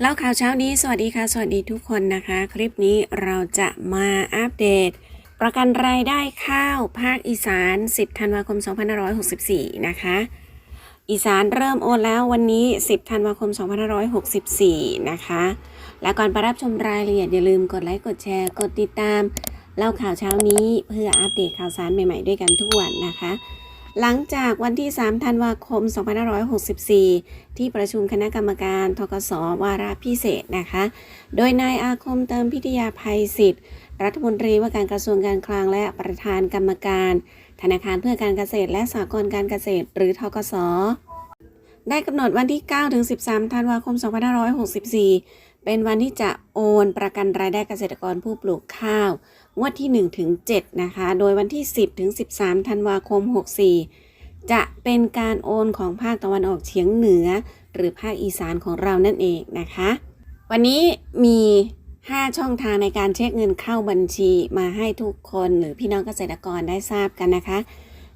เล่าข่าวเช้านี้ สวัสดีค่ะ สวัสดีทุกคนนะคะ คลิปนี้เราจะมาอัปเดต ประกันรายได้ข้าวภาคอีสาน 10 ธันวาคม 2564 นะคะ อีสานเริ่มโอนแล้ววันนี้ 10 ธันวาคม 2564 นะคะ และก่อนไปรับชมรายละเอียดอย่าลืมกดไลค์ กดแชร์ กดติดตาม เล่าข่าวเช้านี้เพื่ออัปเดตข่าวสารใหม่ๆด้วยกันทุกวันนะคะ หลังจากวันที่ 3 ธันวาคม 2564 ที่ประชุมคณะกรรมการทกสวาระพิเศษนะคะ โดยนายอาคมเติมพิทยาภัยศิษย์รัฐมนตรีว่าการกระทรวงการคลังและประธานกรรมการ ธนาคารเพื่อการเกษตรและสหกรณ์การเกษตร หรือทกสได้กำหนดวันที่ 9 ถึง 13 ธันวาคม 2564 เป็นวันที่จะโอนประกันรายได้เกษตรกรผู้ปลูกข้าวงวดที่1ถึง7นะคะ โดยวันที่ 10ถึง13 ธันวาคม 64 จะเป็นการโอนของภาคตะวันออกเฉียงเหนือ หรือภาคอีสานของเรานั่นเองนะคะ วันนี้มี 5 ช่องทางในการเช็คเงินเข้าบัญชีมาให้ทุกคนหรือพี่น้องเกษตรกรได้ทราบกันนะคะ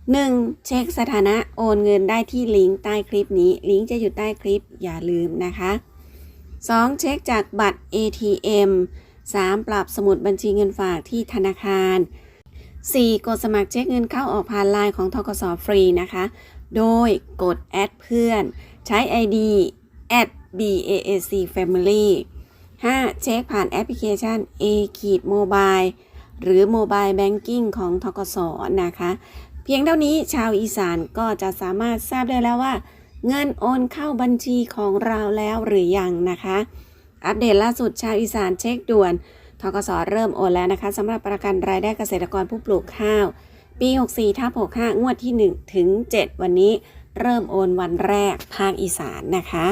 1. เช็คสถานะโอนเงินได้ที่ลิงก์ใต้คลิปนี้ ลิงก์จะอยู่ใต้คลิปอย่าลืมนะคะ 2. เช็คจากบัตร ATM 3. ปรับสมุดบัญชีเงินฝากที่ธนาคาร 4. กดสมัครเช็คเงินเข้าออกผ่านไลน์ของทกสฟรีนะคะ โดยกดแอดเพื่อน ใช้ ID @BAAC Family 5. เช็คผ่านแอปพลิเคชัน A ขีด Mobile หรือ Mobile Banking ของทกสนะคะ เพียงเท่านี้ชาวอีสานก็จะสามารถทราบได้แล้วว่า เงินโอนเข้าบัญชีของเราแล้วหรือยังนะคะ อัปเดตล่าสุดชาวอีสานเช็คด่วนทกสเริ่มโอนแล้วนะคะสำหรับประกันรายได้เกษตรกรผู้ปลูกข้าว ปี 64ทับ65 งวดที่ 1 ถึง 7 วันนี้ เริ่มโอนวันแรกภาคอีสานนะคะ